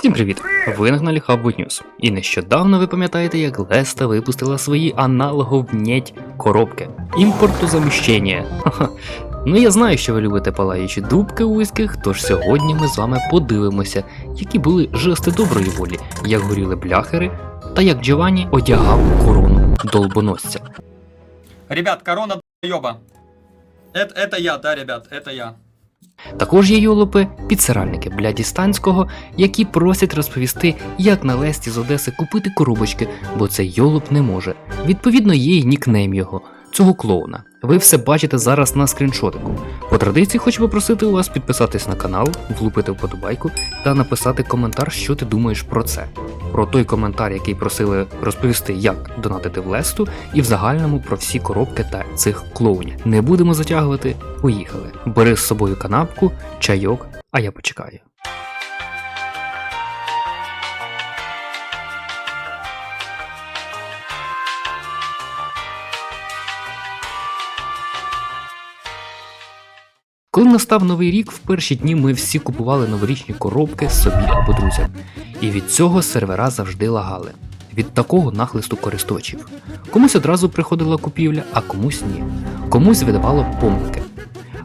Всім привіт! Ви на каналі Hubwood News. І нещодавно ви пам'ятаєте, як Леста випустила свої аналоговнять коробки. Імпортозаміщення. Ха-ха. Ну я знаю, що ви любите палаючі дубки у виських, тож сьогодні ми з вами подивимося, які були жести доброї волі, як горіли бляхери, та як Джованні одягав корону долбоносця. Ребят, корона ёба. Это, это я, да, ребят, это я. Також є йолопи, підсиральники бляді станського, які просять розповісти, як на Лесті з Одеси купити коробочки, бо цей йолоп не може. Відповідно, є й нікнейм його, цього клоуна. Ви все бачите зараз на скріншотику. По традиції хочу попросити у вас підписатись на канал, влупити вподобайку та написати коментар, що ти думаєш про це. Про той коментар, який просили розповісти, як донатити в Лесту, і в загальному про всі коробки та цих клоунів. Не будемо затягувати, поїхали. Бери з собою канапку, чайок, а я почекаю. Коли настав новий рік, в перші дні ми всі купували новорічні коробки собі або друзям, і від цього сервера завжди лагали. Від такого нахлисту користувачів. Комусь одразу приходила купівля, а комусь ні. Комусь видавало помилки.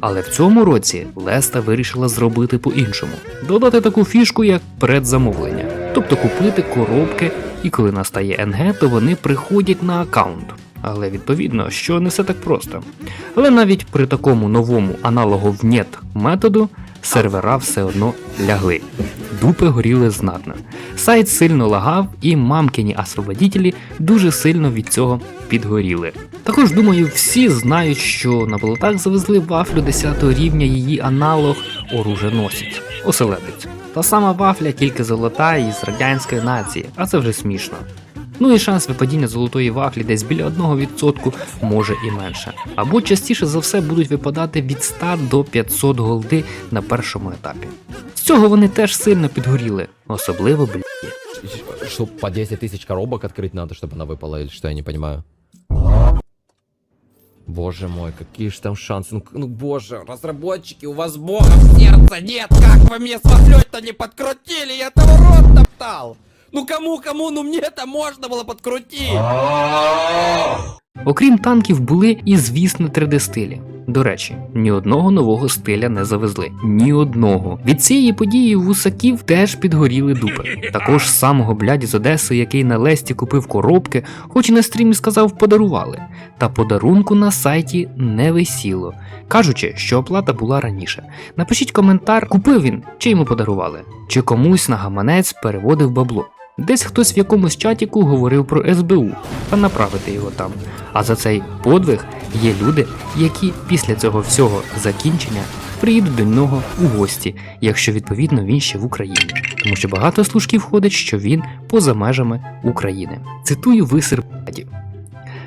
Але в цьому році Леста вирішила зробити по-іншому: додати таку фішку, як предзамовлення. Тобто купити коробки, і коли настає НГ, то вони приходять на аккаунт. Але відповідно, що не все так просто. Але навіть при такому новому аналогу нет методу сервера все одно лягли. Дупи горіли знатно. Сайт сильно лагав, і мамкіні освободітелі дуже сильно від цього підгоріли. Також думаю, всі знають, що на болотах завезли вафлю 10 рівня її аналог оруженосець, оселедець. Та сама вафля, тільки золота і з радянської нації, а це вже смішно. Ну і шанс випадіння золотої вафлі десь біля 1%, може і менше. Або частіше за все будуть випадати від 100 до 500 голди на першому етапі. З цього вони теж сильно підгоріли, особливо блі. Что, по 10 тысяч коробок открыть надо, чтобы она выпала, или что, я не понимаю? Боже мой, какие же там шансы. Ну, к- ну, боже, разработчики, у вас бога в сердце нет! Как вы мне с то не подкрутили? Я этого рот топтал! Ну кому, кому, ну мені то можна було подкрутить! Окрім танків, були і звісно 3D стилі. До речі, ні одного нового стиля не завезли. Ні одного. Від цієї події вусаків теж підгоріли дупи. Також самого бляді з Одеси, який на Лесті купив коробки, хоч і на стрімі сказав, подарували. Та подарунку на сайті не висіло, кажучи, що оплата була раніше. Напишіть коментар, купив він чи йому подарували, чи комусь на гаманець переводив бабло. Десь хтось в якомусь чатіку говорив про СБУ та направити його там. А за цей подвиг є люди, які після цього всього закінчення приїдуть до нього у гості, якщо відповідно він ще в Україні, тому що багато служків ходить, що він поза межами України. Цитую висер б***ді.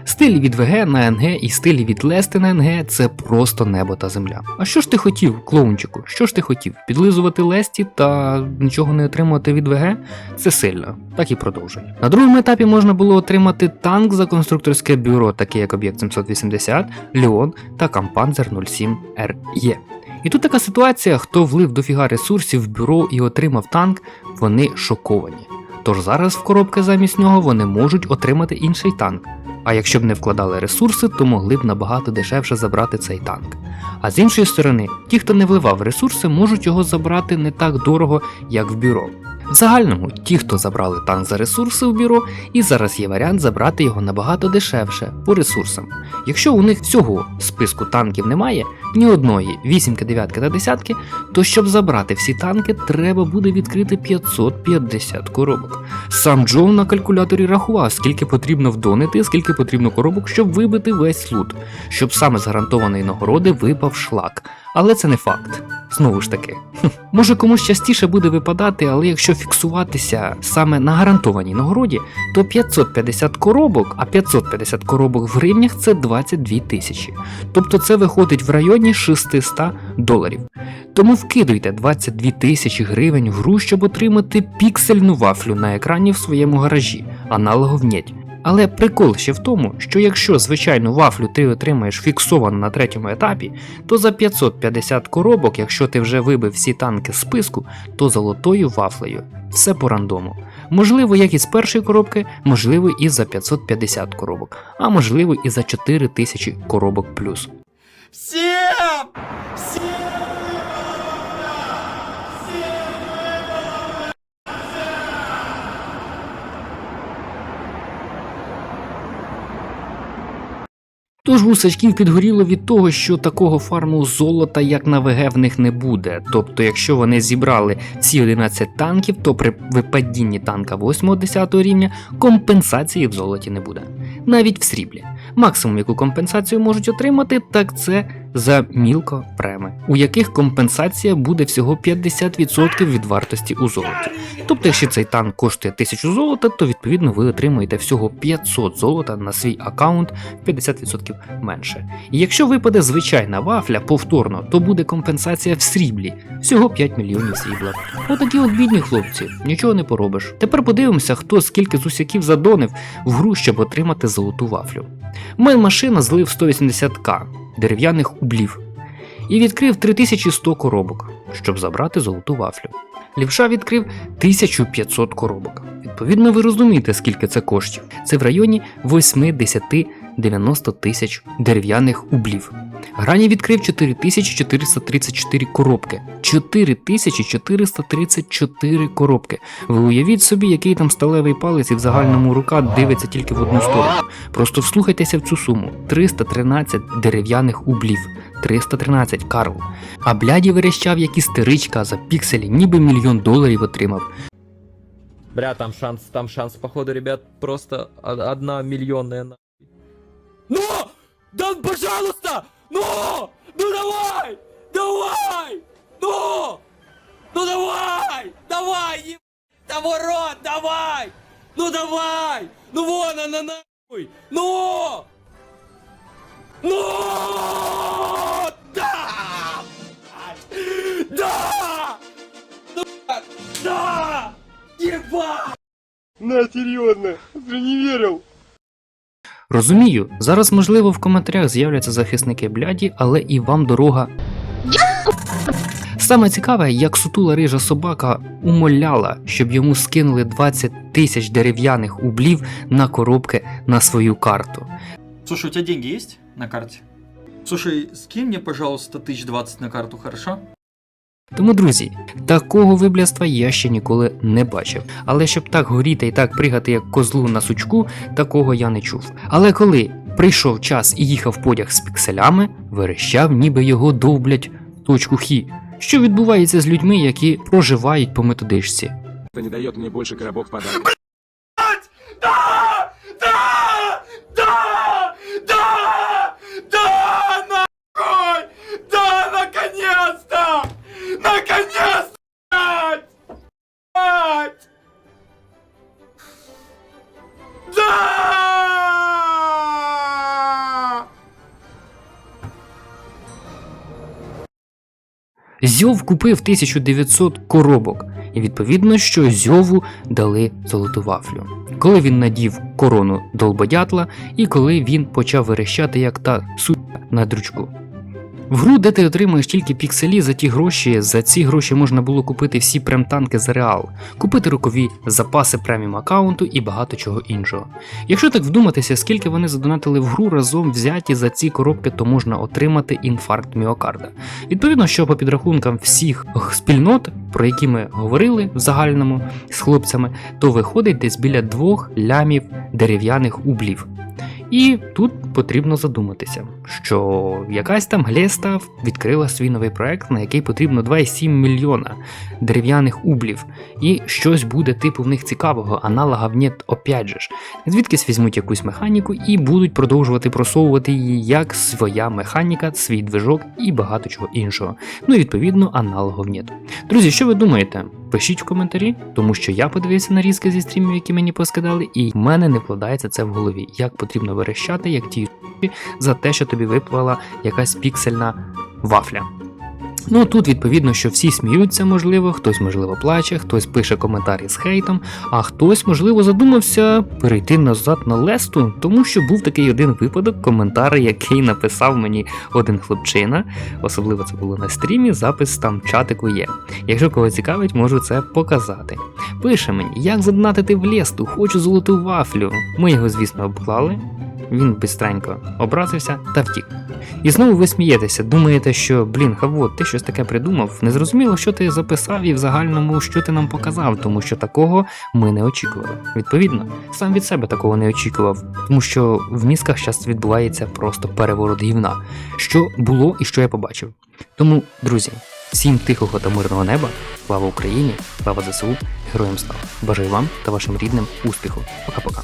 Стилі від ВГ на НГ і стилі від Лести на НГ це просто небо та земля. А що ж ти хотів, клоунчику? Що ж ти хотів? Підлизувати Лесті та нічого не отримувати від ВГ? Це сильно, так і продовжуй. На другому етапі можна було отримати танк за конструкторське бюро, таке як об'єкт 780, Леон та Кампанзер 07 RE. І тут така ситуація: хто влив дофіга ресурсів в бюро і отримав танк, вони шоковані. Тож зараз в коробки замість нього вони можуть отримати інший танк. А якщо б не вкладали ресурси, то могли б набагато дешевше забрати цей танк. А з іншої сторони, ті, хто не вливав ресурси, можуть його забрати не так дорого, як в бюро. В загальному, ті, хто забрали танк за ресурси в бюро, і зараз є варіант забрати його набагато дешевше по ресурсам. Якщо у них всього списку танків немає, ні одної, вісімки, дев'ятки та десятки, то щоб забрати всі танки, треба буде відкрити 550 коробок. Сам Джо на калькуляторі рахував, скільки потрібно вдонити, скільки потрібно коробок, щоб вибити весь лут, щоб саме з гарантованої нагороди випав шлак. Але це не факт. Знову ж таки, може комусь частіше буде випадати, але якщо фіксуватися саме на гарантованій нагороді, то 550 коробок, а 550 коробок в гривнях це 22 тисячі. Тобто це виходить в районі 600 доларів. Тому вкидуйте 22 тисячі гривень в гру, щоб отримати піксельну вафлю на екрані в своєму гаражі, аналогов нєть. Але прикол ще в тому, що якщо звичайну вафлю ти отримаєш фіксовано на третьому етапі, то за 550 коробок, якщо ти вже вибив всі танки з списку, то золотою вафлею. Все по рандому. Можливо, як і з першої коробки, можливо, і за 550 коробок, а можливо, і за 4000 коробок плюс. Всем! Тож гусачків підгоріло від того, що такого фарму золота, як на ВГ, в них не буде. Тобто, якщо вони зібрали всі 11 танків, то при випадінні танка 8-10 рівня компенсації в золоті не буде. Навіть в сріблі. Максимум, яку компенсацію можуть отримати, так це за мілко преми, у яких компенсація буде всього 50% від вартості у золоті. Тобто, якщо цей танк коштує 1000 золота, то відповідно ви отримуєте всього 500 золота на свій аккаунт 50% менше. І якщо випаде звичайна вафля повторно, то буде компенсація в сріблі всього 5 мільйонів срібла. Отакі от бідні хлопці, нічого не поробиш. Тепер подивимося, хто скільки з усяків задонив в гру, щоб отримати золоту вафлю. Мен машина злив 180к дерев'яних ублів і відкрив 3100 коробок, щоб забрати золоту вафлю. Лівша відкрив 1500 коробок. Відповідно, ви розумієте, скільки це коштів. Це в районі 8, 10, 90 тисяч дерев'яних ублів. Грані відкрив 4434 коробки. 4434 коробки. Ви уявіть собі, який там сталевий палець і в загальному рука дивиться тільки в одну сторону. Просто вслухайтеся в цю суму: 313 дерев'яних ублів. 313 Карл. А бляді верещав, як істеричка за пікселі, ніби мільйон доларів отримав. Бля, там шанс, там шанс, походу, ребят, просто одна миллионная на... Ну! Да, пожалуйста! Ну! Ну давай! Давай! Ну! Ну давай! Давай! Е... Того рот, давай! Ну давай! Ну вон она нахуй! Ну! Ну! Да! Да! Ну, Да! Ебать! На, серьезно, ты не верил. Розумію, зараз, можливо, в коментарях з'являться захисники бляді, але і вам дорога. Саме цікаве, як сутула рижа собака умоляла, щоб йому скинули 20 тисяч дерев'яних ублів на коробки на свою карту. Слушай, у тебя деньги есть на карте? Слушай, скинь мне, пожалуйста, тысяч двадцать на карту, хорошо? Тому, друзі, такого виблядства я ще ніколи не бачив. Але щоб так горіти і так пригати, як козлу на сучку, такого я не чув. Але коли прийшов час і їхав потяг з пікселями, верещав, ніби його довблять в точку хі. Що відбувається з людьми, які проживають по методичці? Это не дает мне больше коробок в Зьов купив 1900 коробок, і відповідно, що Зьову дали золоту вафлю. Коли він надів корону долбодятла, і коли він почав верещати як та сука на дручку. В гру, де ти отримуєш тільки пікселі за ті гроші, за ці гроші можна було купити всі прем-танки за реал, купити рокові запаси преміум аккаунту і багато чого іншого. Якщо так вдуматися, скільки вони задонатили в гру разом взяті за ці коробки, то можна отримати інфаркт міокарда. Відповідно, що по підрахункам всіх спільнот, про які ми говорили в загальному з хлопцями, то виходить десь біля двох лямів дерев'яних ублів. І тут потрібно задуматися, що якась там Глеста відкрила свій новий проект, на який потрібно 2,7 мільйона дерев'яних ублів, і щось буде типу в них цікавого, аналога в нет опять же ж. Звідкись візьмуть якусь механіку і будуть продовжувати просовувати її як своя механіка, свій движок і багато чого іншого. Ну і відповідно аналогов нет. Друзі, що ви думаєте? Пишіть в коментарі, тому що я подивився нарізки зі стрімів, які мені поскидали, і в мене не вкладається це в голові. Як потрібно верещати, як ті за те, що тобі випала якась піксельна вафля. Ну тут відповідно, що всі сміються, можливо, хтось можливо плаче, хтось пише коментарі з хейтом, а хтось, можливо, задумався перейти назад на лесту, тому що був такий один випадок, коментар, який написав мені один хлопчина, особливо це було на стрімі, запис там чатику є. Якщо кого цікавить, можу це показати. Пише мені, як задонатити в лесту, хочу золоту вафлю. Ми його, звісно, обклали. Він бистренько образився та втік. І знову ви смієтеся, думаєте, що блін, Хавот, ти щось таке придумав. Незрозуміло, що ти записав і в загальному, що ти нам показав, тому що такого ми не очікували. Відповідно, сам від себе такого не очікував, тому що в мізках зараз відбувається просто переворот гівна, що було і що я побачив. Тому, друзі, всім тихого та мирного неба, слава Україні, слава ЗСУ, героям слава! Бажаю вам та вашим рідним успіху. Пока-пока.